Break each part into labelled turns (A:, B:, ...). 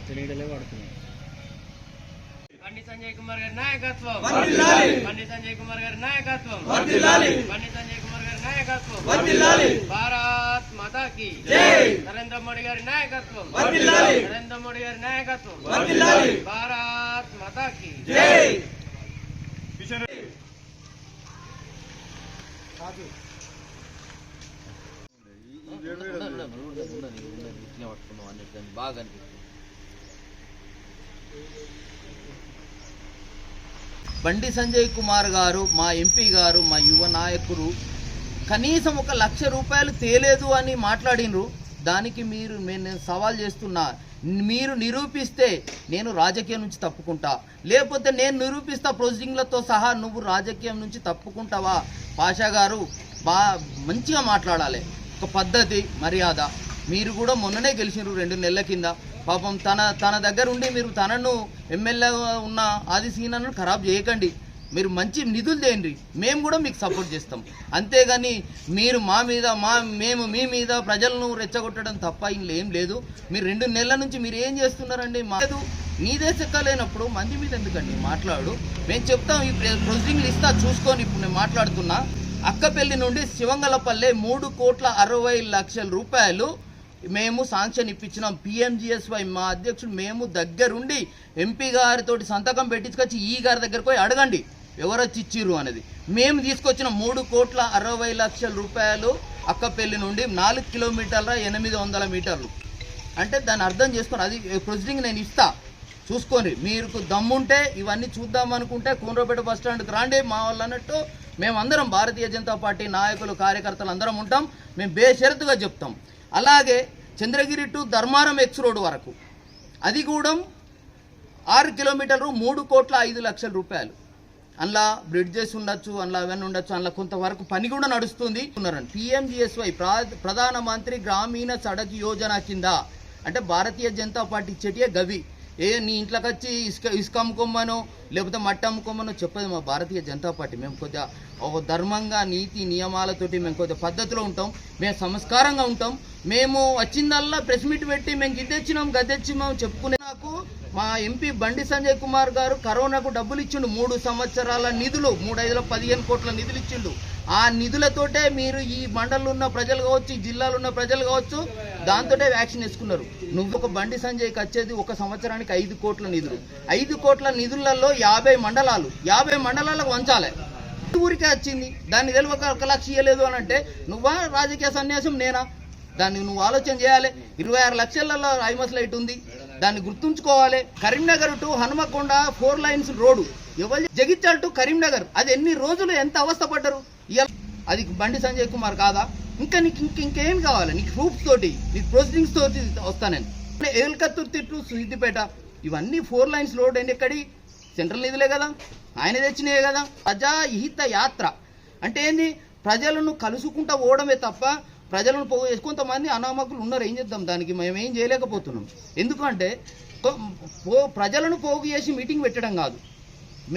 A: చెట్టు నీడలే పడుతున్నాయి
B: బండి సంజయ్ కుమార్ గారి నాయకత్వం. బండి సంజయ్ కుమార్ గారి నాయకత్వం. బండి సంజయ్ కుమార్ గారి నాయకత్వం. భారత్ మాతా కి
C: జై.
B: నరేంద్ర మోడీ గారి నాయకత్వం. నరేంద్ర మోడీ గారి నాయకత్వం. భారత్ మాతా కి
C: జై
A: బాగా అనిపిస్తుంది
D: బండి సంజయ్ కుమార్ గారు మా ఎంపీ గారు మా యువ నాయకుడు కనీసం ఒక లక్ష రూపాయలు తేలేదు అని మాట్లాడినరు. దానికి మీరు నేను సవాల్ చేస్తున్నా. మీరు నిరూపిస్తే నేను రాజకీయం నుంచి తప్పుకుంటా. లేకపోతే నేను నిరూపిస్తా ప్రొసీడింగ్లతో సహా నువ్వు రాజకీయం నుంచి తప్పుకుంటావా? పాషా గారు బా మంచిగా మాట్లాడాలి. ఒక పద్ధతి మర్యాద. మీరు కూడా మొన్ననే గెలిచినారు రెండు నెలల కింద. పాపం తన తన దగ్గర ఉండి మీరు తనను ఎమ్మెల్యే ఉన్న ఆది సీనను ఖరాబ్ చేయకండి. మీరు మంచి నిధులు చేయండి మేము కూడా మీకు సపోర్ట్ చేస్తాం. అంతేగాని మీరు మా మీద మా మేము మీ మీద ప్రజలను రెచ్చగొట్టడం తప్ప ఇంట్లో ఏం లేదు. మీరు రెండు నెలల నుంచి మీరు ఏం చేస్తున్నారండి? మాకు నీదే చెక్కలేనప్పుడు మంది మీద ఎందుకండి? మాట్లాడు. మేము చెప్తాం ఈ ప్రొసీడింగ్లు ఇస్తా చూసుకొని ఇప్పుడు నేను మాట్లాడుతున్నా. అక్కపల్లి నుండి శివంగలపల్లె మూడు కోట్ల అరవై లక్షల రూపాయలు మేము శాంక్షన్ ఇప్పించినాం. పిఎంజిఎస్వై మా అధ్యక్షుడు మేము దగ్గరుండి ఎంపీ గారితో సంతకం పెట్టించుకొచ్చి ఈ గారి దగ్గరకు పోయి అడగండి. ఎవరు వచ్చి ఇచ్చిర్రు అనేది. మేము తీసుకొచ్చిన మూడు కోట్ల అరవై లక్షల రూపాయలు అక్కపల్లి నుండి నాలుగు కిలోమీటర్ల ఎనిమిది వందల మీటర్లు. అంటే దాన్ని అర్థం చేసుకొని అది ప్రొసీడింగ్ నేను ఇస్తా. చూసుకోండి. మీరు దమ్ముంటే ఇవన్నీ చూద్దాం అనుకుంటే కూనరపేట బస్ స్టాండ్కి రాండి. మా వాళ్ళు అన్నట్టు మేమందరం భారతీయ జనతా పార్టీ నాయకులు కార్యకర్తలు అందరం ఉంటాం. మేము బేషరతుగా చెప్తాం. అలాగే Chandragiri to Dharmaram X road వరకు. అది కూడా ఆరు కిలోమీటర్లు మూడు కోట్ల ఐదు లక్షల రూపాయలు. అందులో బ్రిడ్జెస్ ఉండొచ్చు అందులో అవన్నీ ఉండొచ్చు అందులో కొంతవరకు పని కూడా నడుస్తుంది. ఉన్నారండి పిఎంజిఎస్వై ప్రధాన మంత్రి గ్రామీణ సడక్ యోజన కింద. అంటే భారతీయ జనతా పార్టీ చెటియే గవి. ఏ నీ ఇంట్లోకి వచ్చి ఇసుక ఇసుక అమ్ముకోమనో లేకపోతే మట్ట అమ్ముకోమనో చెప్పదు మా భారతీయ జనతా పార్టీ. మేము కొద్దిగా ఒక ధర్మంగా నీతి నియమాలతోటి మేము కొద్దిగా పద్ధతిలో ఉంటాం. మేము సంస్కారంగా ఉంటాం. మేము వచ్చిందల్లా ప్రెస్ మీట్ పెట్టి మేము గిద్దెచ్చినాం గద్దెచ్చినాం చెప్పుకునే నాకు మా ఎంపీ బండి సంజయ్ కుమార్ గారు కరోనాకు డబ్బులు ఇచ్చిండు. మూడు సంవత్సరాల నిధులు మూడు ఐదుల పదిహేను కోట్ల నిధులు ఇచ్చిండు. ఆ నిధులతోటే మీరు ఈ మండలంలో ఉన్న ప్రజలు కావచ్చు ఈ జిల్లాలో ఉన్న ప్రజలు కావచ్చు దాంతోటే వ్యాక్సిన్ వేసుకున్నారు. నువ్వు ఒక బండి సంజయ్కి వచ్చేది ఒక సంవత్సరానికి ఐదు కోట్ల నిధులు. ఐదు కోట్ల నిధులలో యాభై మండలాలు యాభై మండలాలకు వంచాలి. ఊరికే వచ్చింది. దాన్ని తెలియక ఒక- ఒక లక్ష ఇవ్వలేదు అని అంటే నువ్వా రాజకీయ సన్యాసం నేనా? దాన్ని నువ్వు ఆలోచన చేయాలి. ఇరవై ఆరు లక్షలలో ఐమస్ లైట్ ఉంది. దాన్ని గుర్తుంచుకోవాలి. Karimnagar to Hanumakonda four lines road. ఎవరు జగిత్యాల టు కరీంనగర్. అది ఎన్ని రోజులు ఎంత అవస్థపడ్డరు అది బండి సంజయ్ కుమార్ కాదా? ఇంకా నీకు ఇంక ఇంకేం కావాలి? నీకు ప్రూఫ్స్ తోటి నీకు ప్రొసీడింగ్స్ తోటి వస్తానని ఏల్కత్తుర్తి తిట్టు సిద్దిపేట ఇవన్నీ ఫోర్ లైన్స్ రోడ్ అండి ఎక్కడి? సెంట్రల్ నిధులే కదా. ఆయన తెచ్చినాయే కదా. ప్రజాహిత యాత్ర. అంటే ఏంది? ప్రజలను కలుసుకుంటా పోవడమే తప్ప ప్రజలను పోగు చేసి కొంతమంది అనామకులు ఉన్నారు ఏం చేద్దాం? దానికి మేము ఏం చేయలేకపోతున్నాం. ఎందుకంటే పో ప్రజలను పోగు చేసి మీటింగ్ పెట్టడం కాదు.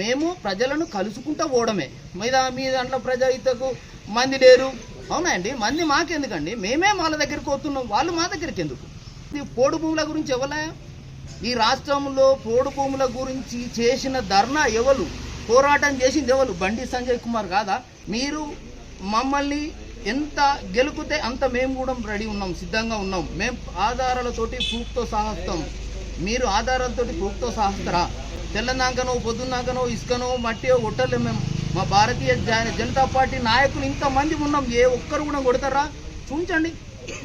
D: మేము ప్రజలను కలుసుకుంటా పోవడమే. మీద మీ దాంట్లో ప్రజాహితకు మంది లేరు. అవునా అండి? మంది మాకెందుకండి? మేమే వాళ్ళ దగ్గరికి పోతున్నాం. వాళ్ళు మా దగ్గరికి ఎందుకు? ఈ పోడు భూముల గురించి ఎవరా ఈ రాష్ట్రంలో పోడు భూముల గురించి చేసిన ధర్నా ఎవరు పోరాటం చేసింది ఎవరు బండి సంజయ్ కుమార్ కాదా? మీరు మమ్మల్ని ఎంత గెలుకుతే అంత మేము కూడా రెడీ ఉన్నాం సిద్ధంగా ఉన్నాం. మేము ఆధారాలతోటి ప్రూఫ్తో సాహస్తాం మీరు ఆధారాలతోటి ప్రూఫ్తో సాహస్తారా తెల్లనాకనో పొద్దున్నాకనో ఇసుకనో మట్టియో కొట్టలేము మేము. మా భారతీయ జనతా పార్టీ నాయకులు ఇంతమంది ఉన్నాం. ఏ ఒక్కరు కూడా కొడతారా? చూంచండి.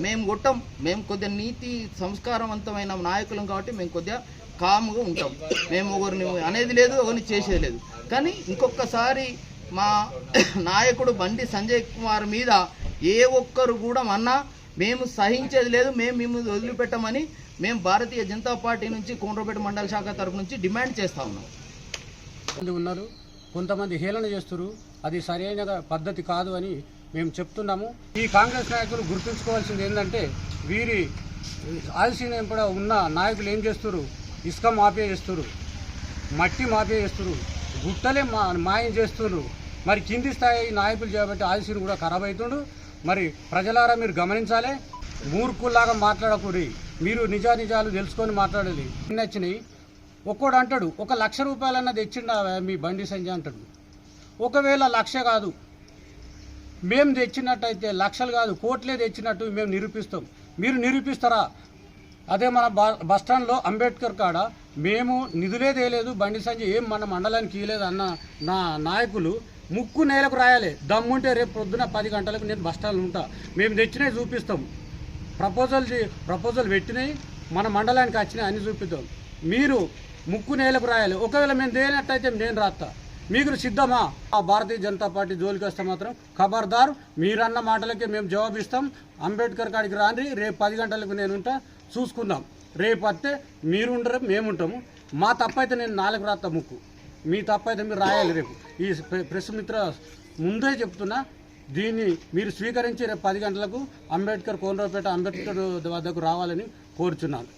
D: మేము కొట్టాం. మేము కొద్దిగా నీతి సంస్కారవంతమైన నాయకులం కాబట్టి మేము కొద్దిగా కాముగా ఉంటాం. మేము ఒకరిని అనేది లేదు ఒకరిని చేసేది లేదు. కానీ ఇంకొకసారి మా నాయకుడు బండి సంజయ్ కుమార్ మీద ఏ ఒక్కరు కూడా అన్నా మేము సహించేది లేదు మేము మిమ్మల్ని వదిలిపెట్టమని మేము భారతీయ జనతా పార్టీ నుంచి కోనరాపేట మండల శాఖ తరపు నుంచి డిమాండ్ చేస్తా ఉన్నాం.
E: ఉన్నారు కొంతమంది హేళన చేస్తున్నారు అది సరైన పద్ధతి కాదు అని మేము చెప్తున్నాము. ఈ కాంగ్రెస్ నాయకులు గుర్తుంచుకోవాల్సింది ఏంటంటే వీరి ఆలస్యం కూడా ఉన్న నాయకులు ఏం చేస్తున్నారు? ఇసుక మాఫియా చేస్తున్నారు మట్టి మాఫియా చేస్తున్నారు గుట్టలే మా మాయం చేస్తున్నారు. మరి కింది స్థాయి నాయకులు చేపట్టి ఆయుష్ని కూడా ఖరాబ్ అవుతుండు మరి ప్రజలారా మీరు గమనించాలి. మూర్ఖుల్లాగా మాట్లాడకూడదు. మీరు నిజానిజాలు తెలుసుకొని మాట్లాడాలి. నచ్చినాయి. ఒక్కోడు అంటాడు ఒక లక్ష రూపాయలన్నా తెచ్చిండా మీ బండి సంజయ్? అంటాడు. ఒకవేళ లక్ష కాదు మేము తెచ్చినట్టయితే లక్షలు కాదు కోట్లే తెచ్చినట్టు మేము నిరూపిస్తాం. మీరు నిరూపిస్తారా? అదే మన బ- బస్ స్టాండ్లో అంబేద్కర్ కాడ మేము నిధులే తేలేదు బండి సంజయ్ ఏం మన మండలానికి ఇవ్వలేదు అన్న నా నాయకులు ముక్కు నేలకు రాయాలి. దమ్ముంటే రేపు పొద్దున పది గంటలకు నేను బస్టాల్లో ఉంటా. మేము తెచ్చినవి చూపిస్తాం. ప్రపోజల్ ప్రపోజల్ పెట్టినాయి మన మండలానికి వచ్చినాయి అని చూపిద్దాం. మీరు ముక్కు నేలకు రాయాలి. ఒకవేళ మేము దేనట్టయితే నేను రాస్తా మీకు సిద్ధమా? ఆ భారతీయ జనతా పార్టీ జోలికి వస్తే మాత్రం ఖబర్దార్. మీరన్న మాటలకే మేము జవాబిస్తాం. అంబేద్కర్ కాడికి రాని రేపు పది గంటలకు నేను ఉంటా. చూసుకుందాం. రేపు వస్తే మీరు ఉండరు మేము ఉంటాము. మా తప్పైతే నేను నాలుగు రాస్తా ముక్కు. మీ తప్పైతే మీరు రాయాలి రేపు. ఈ ప్రెస్ మిత్ర ముందే చెప్తున్నా దీన్ని మీరు స్వీకరించి రేపు పది గంటలకు అంబేద్కర్ కోనరావుపేట అంబేద్కర్ వద్దకు రావాలని కోరుచున్నాను.